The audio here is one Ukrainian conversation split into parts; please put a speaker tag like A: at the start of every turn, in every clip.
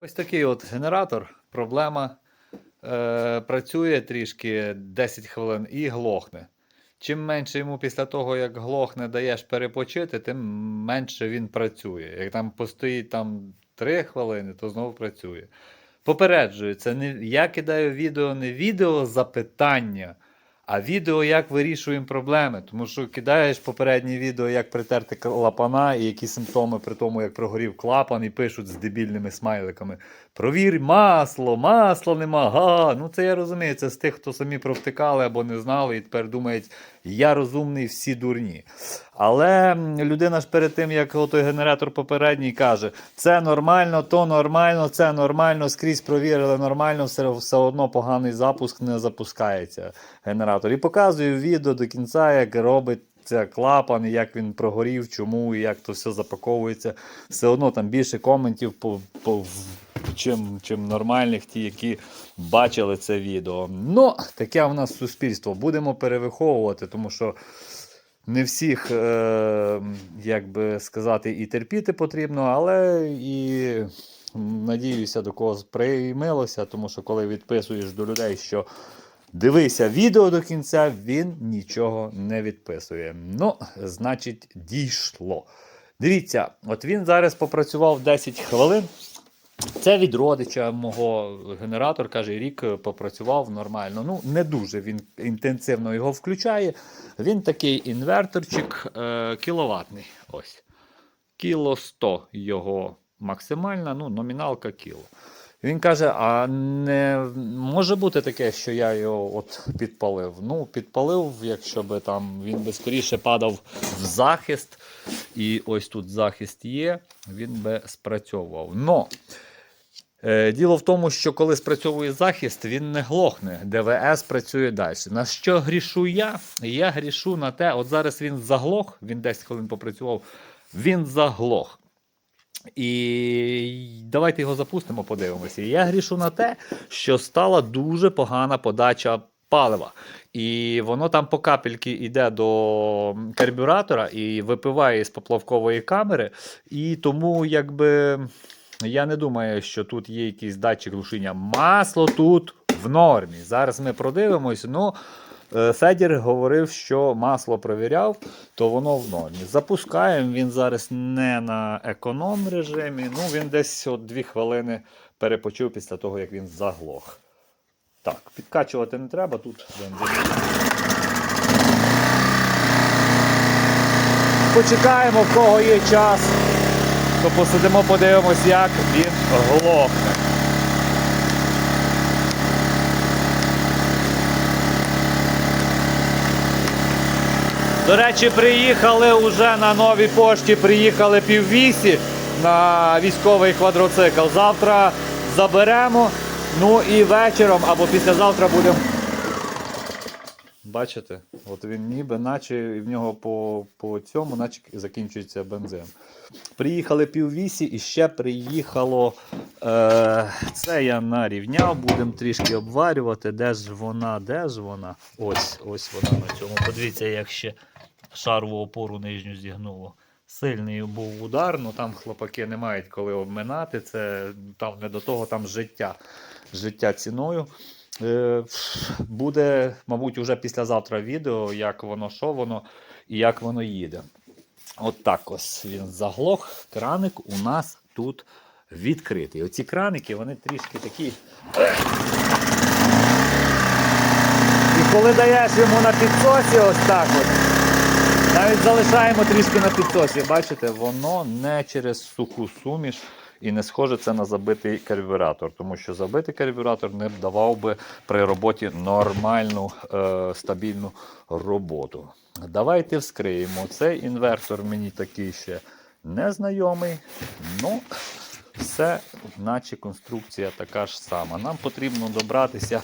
A: Ось такий от генератор. Проблема е, працює трішки 10 хвилин і глохне. Чим менше йому після того, як глохне, даєш перепочити, тим менше він працює. Як там постоїть там 3 хвилини, то знову працює. Попереджую, це не я кидаю відео не відео запитання, а відео, як вирішуємо проблеми. Тому що кидаєш попереднє відео, як притерти клапана і які симптоми при тому, як прогорів клапан, і пишуть з дебільними смайликами. Провір масло, масла нема. Га. Ну це я розумію. Це з тих, хто самі провтикали або не знали, і тепер думають, я розумний, всі дурні. Але людина ж перед тим, як той генератор попередній каже, це нормально, то нормально, це нормально, скрізь провірили нормально, все, все одно поганий запуск не запускається генератор. І показую відео до кінця, як робить. Це клапан, як він прогорів, чому, і як то все запаковується. Все одно там більше коментів по, чим, чим нормальних, ті, які бачили це відео. Ну, таке в нас суспільство. Будемо перевиховувати, тому що не всіх, е, як би сказати, і терпіти потрібно, але і надіюся, до когось приймилося, тому що коли відписуєш до людей, що дивися відео до кінця, він нічого не відписує. Ну, значить, дійшло. Дивіться, от він зараз попрацював 10 хвилин. Це від родича мого генератор, каже, рік е, попрацював нормально. Ну, не дуже він інтенсивно його включає. Він такий інверторчик е, кіловатний. Ось. Кіло 100 його максимальна, ну, номіналка кіло. Він каже: а не може бути таке, що я його от підпалив. Ну, підпалив, якщо би там він би скоріше падав в захист. І ось тут захист є, він би спрацьовував. Но Діло в тому, що коли спрацьовує захист, він не глохне. ДВС працює далі. На що грішу я? Я грішу на те, от зараз він заглох, він 10 хвилин попрацював, він заглох. І давайте його запустимо, подивимося. Я грішу на те, що стала дуже погана подача палива. І воно там по капельки йде до карбюратора і випиває з поплавкової камери. І тому, якби. Я не думаю, що тут є якийсь датчик глушіння. Масло тут в нормі. Зараз ми продивимось. Ну, е, Федір говорив, що масло провіряв, то воно в нормі. Запускаємо. Він зараз не на економ режимі. Ну, він десь от 2 хвилини перепочив після того, як він заглох. Так, підкачувати не треба тут. Почекаємо, в кого є час то посидимо, подивимось, як він глохне. До речі, приїхали вже на новій пошті, приїхали піввісі на військовий квадроцикл. Завтра заберемо, ну і вечором або післязавтра будемо. Бачите, от він ніби, наче в нього по, по цьому, наче закінчується бензин. Приїхали піввісі і ще приїхало. Е, це я нарівняв, будемо трішки обварювати. Де ж вона, де ж вона? Ось ось вона на цьому. Подивіться, як ще шарову опору нижню зігнуло. Сильний був удар, ну там хлопаки не мають коли обминати. Це там не до того, там життя. Життя ціною. Е, буде, мабуть, уже післязавтра відео, як воно, що воно і як воно їде. От так ось він заглох. Краник у нас тут відкритий. Оці краники, вони трішки такі. І коли даєш йому на підсосі, ось так от. Навіть залишаємо трішки на підсосі. Бачите, воно не через суху суміш і не схоже це на забитий карбюратор, тому що забитий карбюратор не давав би при роботі нормальну е, стабільну роботу. Давайте вскриємо. Цей інвертор мені такий ще незнайомий. Ну, все, наче конструкція така ж сама. Нам потрібно добратися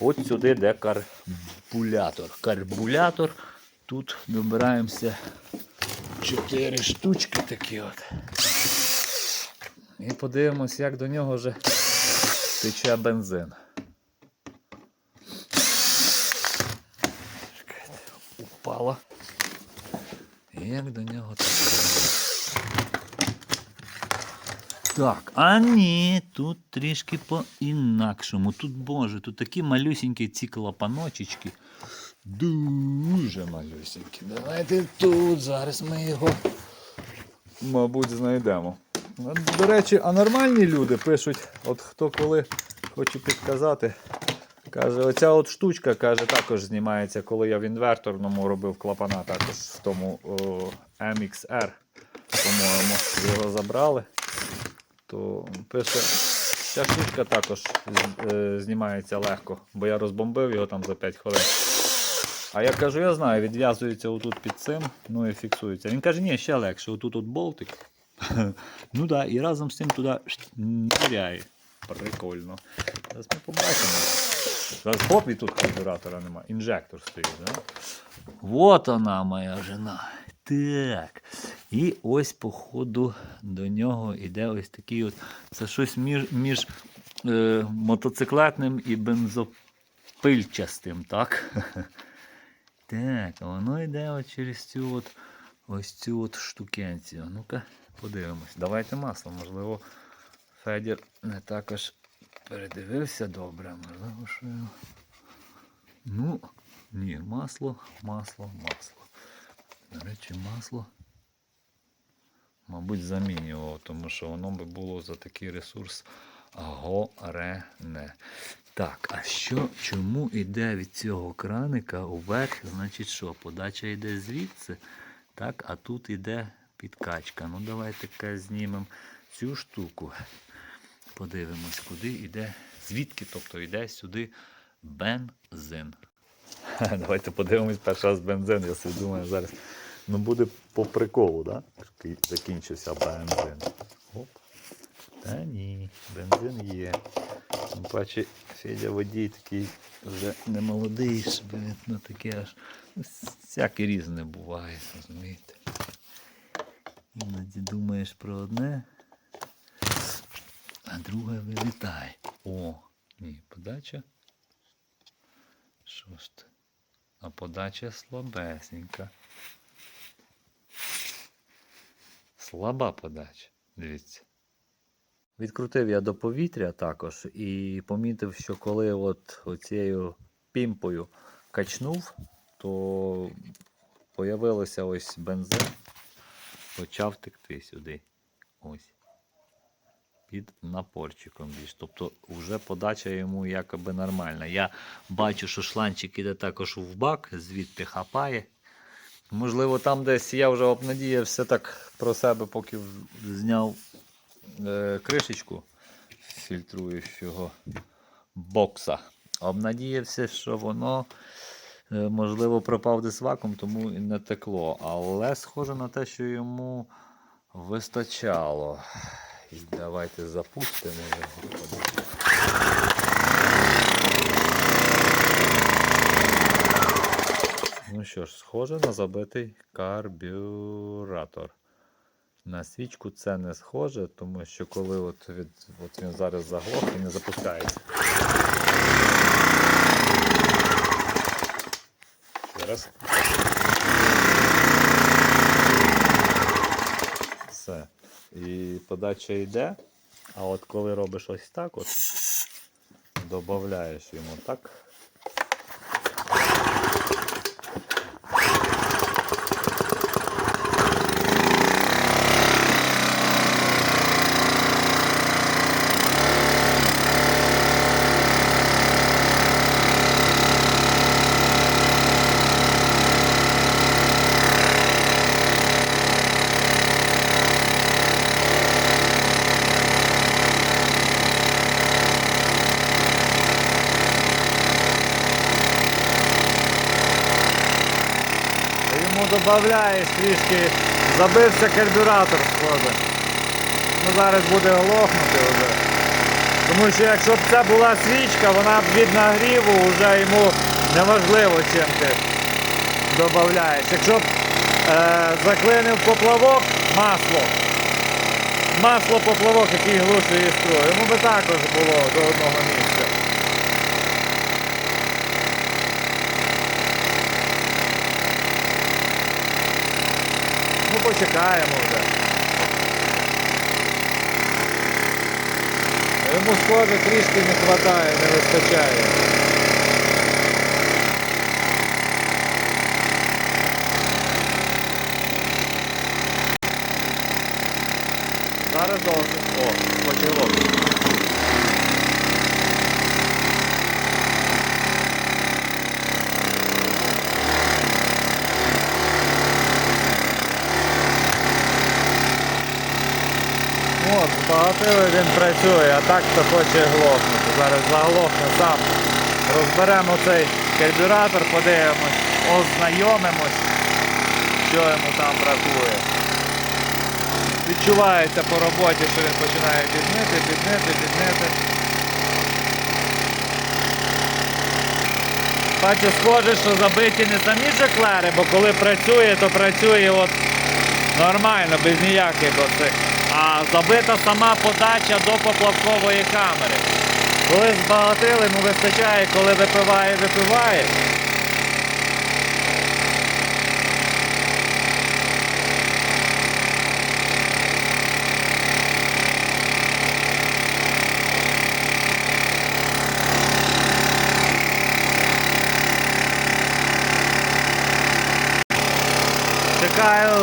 A: от сюди, де карбулятор. Карбулятор. Тут добираємося чотири штучки такі от. І подивимось, як до нього вже тече бензин. Чекайте, упала. Як до нього тече.
B: Так, а ні, тут трішки по-інакшому. Тут, боже, тут такі малюсінькі ці клапаночечки. Дуже малюсінькі. Давайте тут, зараз ми його, мабуть, знайдемо. До речі, а нормальні люди пишуть, от хто коли хочу підказати. Каже, оця от штучка каже, також знімається, коли я в інверторному робив клапана, також в тому о, MXR, по-моєму, його забрали. То пише, ця штучка також е, знімається легко, бо я розбомбив його там за 5 хвилин. А я кажу, я знаю, відв'язується отут під цим, ну і фіксується. Він каже, ні, ще легше, отут от болтик. ну да, і разом з цим туди ниряє. Прикольно. Зараз ми побачимо. Зараз хоп, і тут карбюратора нема. Інжектор стоїть, да? Вот вона, моя жена. Так. І ось, походу, до нього йде ось такий от. Це щось між, між е, мотоциклетним і бензопильчастим, так? Так, воно йде от через цю от, ось цю от штукенцію. Ну-ка, подивимось. Давайте масло, можливо, Федір не також передивився добре, можливо, що. його- Ну, ні, масло, масло, масло. До речі, масло. Мабуть, замінював, тому що воно би було за такий ресурс горене. Так, а що, чому йде від цього краника уверх? Значить що, подача йде звідси, так, а тут йде підкачка. Ну, давайте знімемо цю штуку. Подивимось, куди йде, звідки, тобто йде сюди бензин. Давайте подивимось перший раз бензин. Я собі думаю, зараз ну буде по приколу, да? Закінчився бензин. Оп. Та ні, бензин є. Тим паче Федя водій такий вже не молодий, щоб видно таке аж. Всяке різне буває, розумієте. Іноді думаєш про одне, а друге вилітає. О, ні, подача. Що ж? А подача слабесенька. Слаба подача. Дивіться. Відкрутив я до повітря також і помітив, що коли от оцією пімпою качнув, то появилося ось бензин, почав текти сюди. Ось. Під напорчиком більш. Тобто вже подача йому якоби нормальна. Я бачу, що шланчик іде також в бак, звідти хапає. Можливо, там десь я вже обнадіявся так про себе, поки зняв е, кришечку фільтруючого бокса. Обнадіявся, що воно, можливо, пропав десь вакуум, тому і не текло. Але схоже на те, що йому вистачало. І давайте запустимо його. Ну що ж, схоже на забитий карбюратор. На свічку це не схоже, тому що коли от, від, от він зараз заглох і не запускається. Зараз. Все. І подача йде. А от коли робиш ось так, от, додаєш йому так. Додаєш трішки, забився карбюратор схоже. Ну зараз буде глохнути вже. Тому що якщо б це була свічка, вона б від нагріву вже йому неважливо чим ти додаєш. Якщо б е, заклинив поплавок, масло. Масло поплавок, який глушує іскру. Йому би також було до одного місця. знаємо вже.
A: Йому схоже трішки не вистачає, не вистачає. Збагатили він працює, а так то хоче глохнути. Зараз заглохне сам. Розберемо цей карбюратор, подивимось, ознайомимось, що йому там бракує. Відчувається по роботі, що він починає біднити, біднити, біднити. Бачу, схоже, що забиті не самі жеклери, бо коли працює, то працює от нормально, без ніяких оцих. А забита сама подача до поплавкової камери. Коли збагатили, ну вистачає, коли випиває, випиває.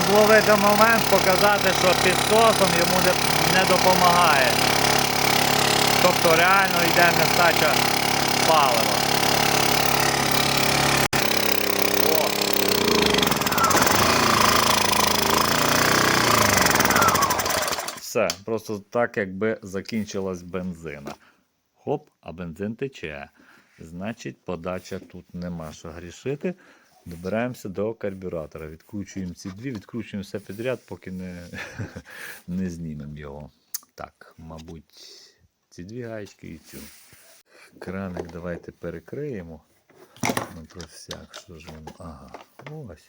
A: Зловити момент, показати, що підсосом йому не, допомагає. Тобто реально йде нестача палива. Все, просто так, якби закінчилась бензина. Хоп, а бензин тече. Значить, подача тут нема що грішити. Добираємося до карбюратора. Відкручуємо ці дві, відкручуємо все підряд, поки не, не знімемо його. Так, мабуть, ці дві гаечки і цю. Краник давайте перекриємо. Ну, про всяк, що ж воно. Ага, ось.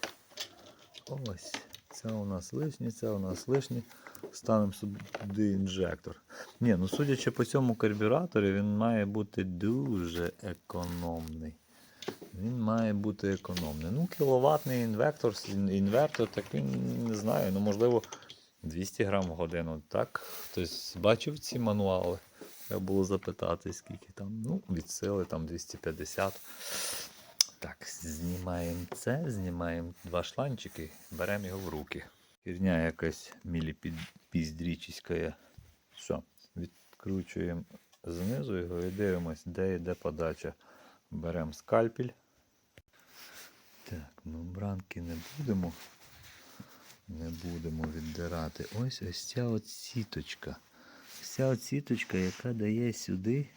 A: Ось. Це у нас лишні, це у нас лишні. Ставимо сюди інжектор. Ні, ну судячи по цьому карбюраторі, він має бути дуже економний. Він має бути економний. Ну, кіловатний інвектор, інвертор, так він не знаю, ну можливо 200 грам в годину. Так, хтось бачив ці мануали. Треба було запитати, скільки там. Ну, від сили там 250. Так, знімаємо це, знімаємо два шланчики, беремо його в руки. Хірня якась міліпіздрічська. Що? Відкручуємо знизу його і дивимось, де йде подача. Беремо скальпель. Так, мембранки не будемо. Не будемо віддирати. Ось ось ця от сіточка. Ось ця от сіточка, яка дає сюди.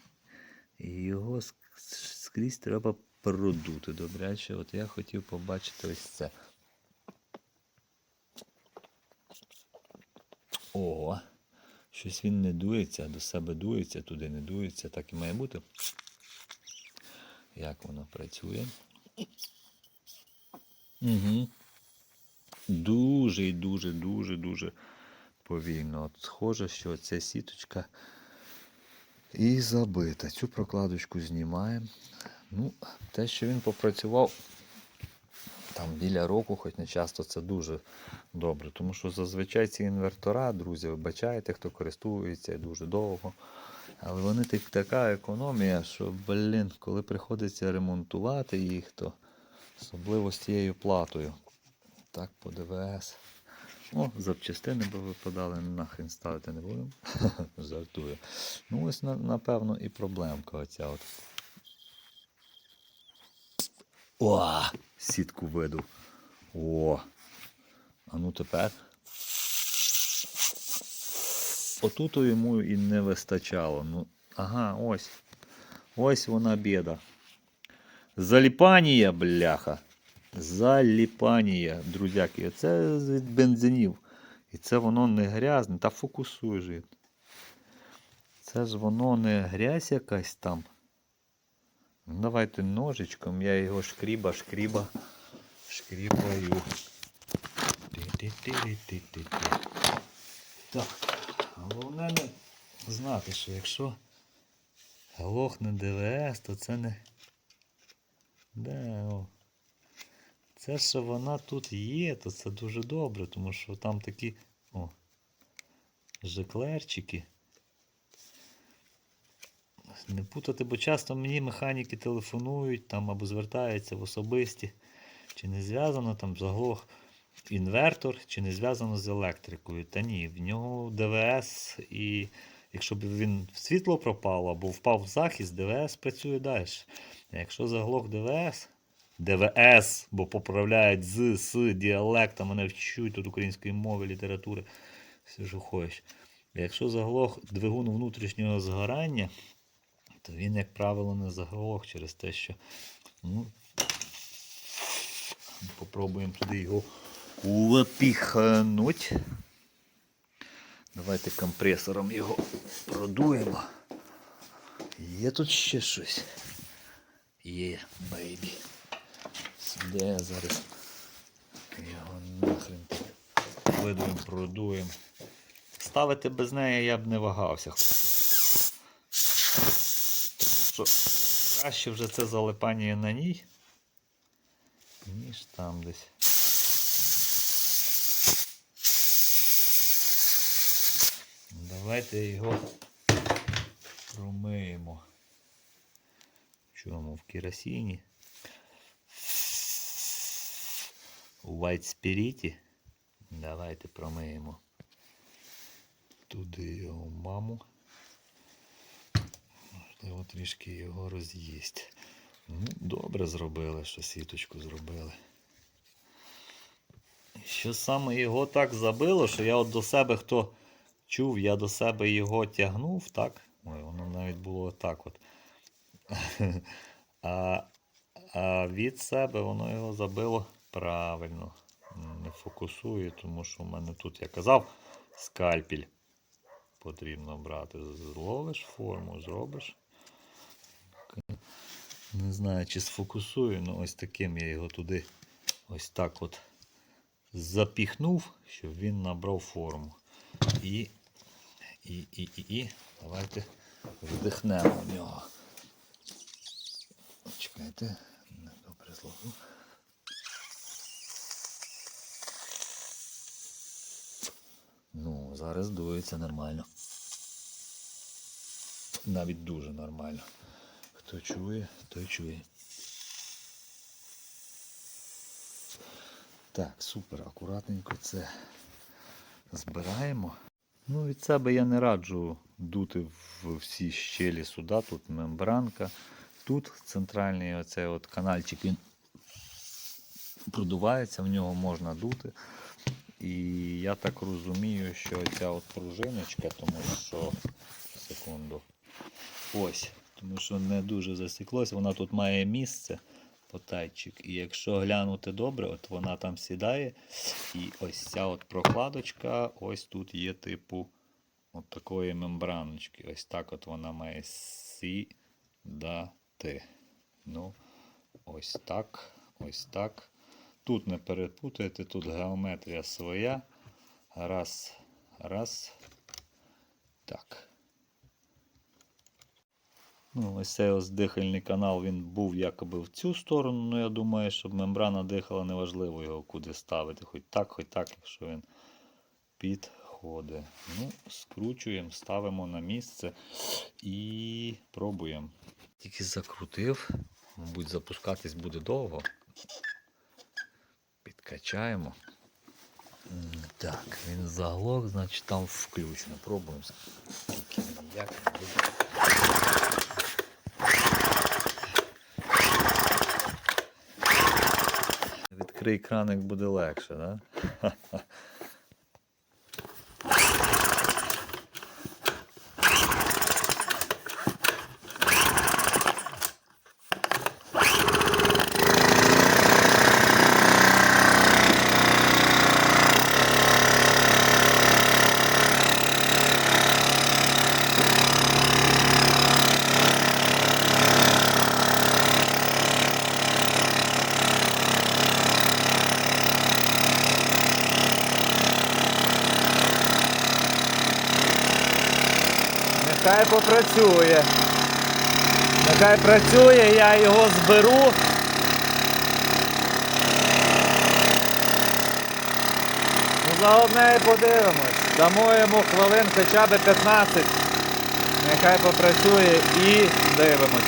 A: І його скрізь треба продути. Добряче, от я хотів побачити ось це. О, щось він не дується, до себе дується, туди не дується, так і має бути. Як воно працює? Угу. Дуже і дуже, дуже, дуже повільно. От схоже, що ця сіточка і забита. Цю прокладочку знімаємо. Ну, те, що він попрацював там біля року, хоч не часто, це дуже добре. Тому що зазвичай ці інвертора, друзі, вибачайте, хто користується дуже довго. Але вони так, така економія, що, блін, коли приходиться ремонтувати їх, то особливо з цією платою. Так, по ДВС. О, запчастини би випадали, нахрен ставити не будемо. Жартую. Ну, ось, напевно, і проблемка оця от. О! Сітку виду. О! А ну тепер. Отут йому і не вистачало. Ну, ага, ось. Ось вона біда. Заліпанія, бляха. Заліпанія, друзяки. Це від бензинів. І це воно не грязне. Та фокусуй же. Це ж воно не грязь якась там. Ну, Давайте ножичком, я його шкріба, шкріба, шкрібаю. Ти-ти-ти-ти-ти-ти. Так, головне не знати, що якщо глохне ДВС, то це не. Де, о. Це, що вона тут є, то це дуже добре, тому що там такі о, жеклерчики.
B: Не путати, бо часто мені механіки телефонують там або звертаються в особисті. Чи не зв'язано там заглох інвертор, чи не зв'язано з електрикою. Та ні, в нього ДВС, і якщо б він в світло пропало або впав в захист, ДВС працює далі. А якщо заглох ДВС, ДВС, бо поправляють з, з діалекта, мене вчуть тут української мови, літератури, все що хочеш. Якщо заглох двигун внутрішнього згорання, то він, як правило, не заглох через те, що ну, попробуємо туди його впіхнуть. Давайте компресором його продуємо. Є тут ще щось. Є, бейбі. Сюди я зараз його нахрен видуємо, продуємо. Ставити без неї я б не вагався. Що краще вже це залипання на ній, ніж там десь. Давайте його промиємо. В чому? В керосині. У White Spirit. Давайте промиємо. Туди його маму. Можливо, трішки його роз'їсть. Ну, добре зробили, що сіточку зробили. Що саме його так забило, що я от до себе хто чув, я до себе його тягнув, так? Ой, воно навіть було так от. А, а від себе воно його забило правильно. Не фокусує, тому що в мене тут, я казав, скальпель потрібно брати. Зловиш форму, зробиш. Не знаю, чи сфокусую, але ось таким я його туди ось так от запіхнув, щоб він набрав форму. І, і, і, і, і давайте вдихнемо в нього. Чекайте, не добре зловив. Ну, зараз дується нормально. Навіть дуже нормально. Хто чує, той чує. Так, супер, акуратненько це збираємо. Ну, від себе я не раджу дути в всі щелі сюди. Тут мембранка. Тут центральний оцей от канальчик він продувається, в нього можна дути. І я так розумію, що ця от пружиночка, тому що секунду. Ось, тому що не дуже засіклося, вона тут має місце потайчик. І якщо глянути добре, от вона там сідає. І ось ця от прокладочка, ось тут є типу от такої мембраночки. Ось так от вона має сідати. Ну, ось так, ось так. Тут не перепутайте, тут геометрія своя. Раз, раз. Так. Ну, ось цей ось дихальний канал він був якоби в цю сторону, але я думаю, щоб мембрана дихала, неважливо його куди ставити. Хоч так, хоч так, якщо він підходить. Ну, скручуємо, ставимо на місце і пробуємо. Тільки закрутив, мабуть, запускатись буде довго. Підкачаємо. Так, він заглох, значить там включено. Пробуємо. Як буде. Відкрий краник буде легше, да? Нехай. Нехай працює, я його зберу. Ну, заодне і подивимось. Дамо йому хвилин хоча б 15.
A: Нехай попрацює і дивимось.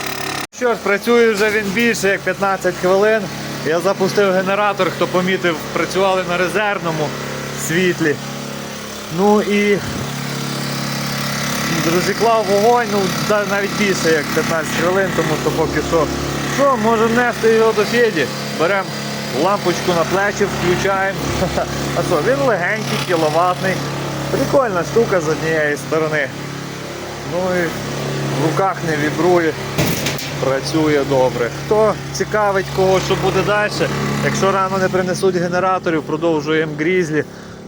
A: Що ж, працює вже він більше як 15 хвилин. Я запустив генератор, хто помітив, працювали на резервному світлі. Ну і розіклав вогонь, ну навіть більше як 15 хвилин, тому що поки що. Що, можемо нести його до Феді. Беремо лампочку на плечі, включаємо. А що, він легенький, кіловатний. Прикольна штука з однієї сторони. Ну і в руках не вібрує. Працює добре. Хто цікавить кого, що буде далі, якщо рано не принесуть генераторів, продовжуємо грізлі,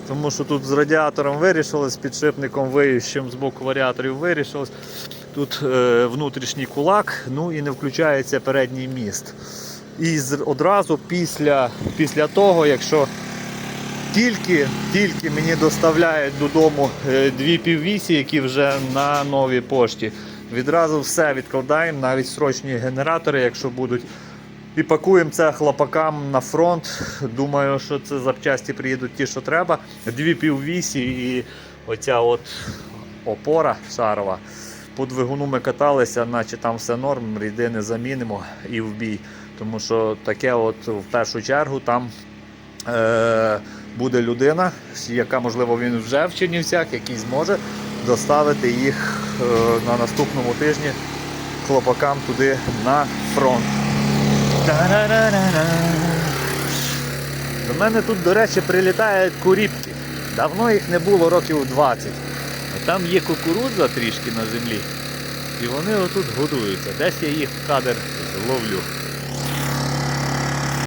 A: тому що тут з радіатором вирішили, з підшипником виющим з боку варіаторів вирішилось. Тут е, внутрішній кулак, ну і не включається передній міст. І одразу після, після того, якщо тільки, тільки мені доставляють додому е, дві піввісі, які вже на новій пошті. Відразу все відкладаємо, навіть срочні генератори, якщо будуть. І пакуємо це хлопакам на фронт. Думаю, що це запчасті приїдуть ті, що треба. Дві піввісі і оця от опора шарова. По двигуну ми каталися, наче там все норм, рідини замінимо і в бій. Тому що таке, от в першу чергу, там е, буде людина, яка, можливо, він вже в Чернівцях, який зможе доставити їх е, на наступному тижні хлопакам туди на фронт. До мене тут, до речі, прилітають куріпки. Давно їх не було, років 20. А там є кукурудза трішки на землі. І вони отут годуються. Десь я їх в кадр ловлю.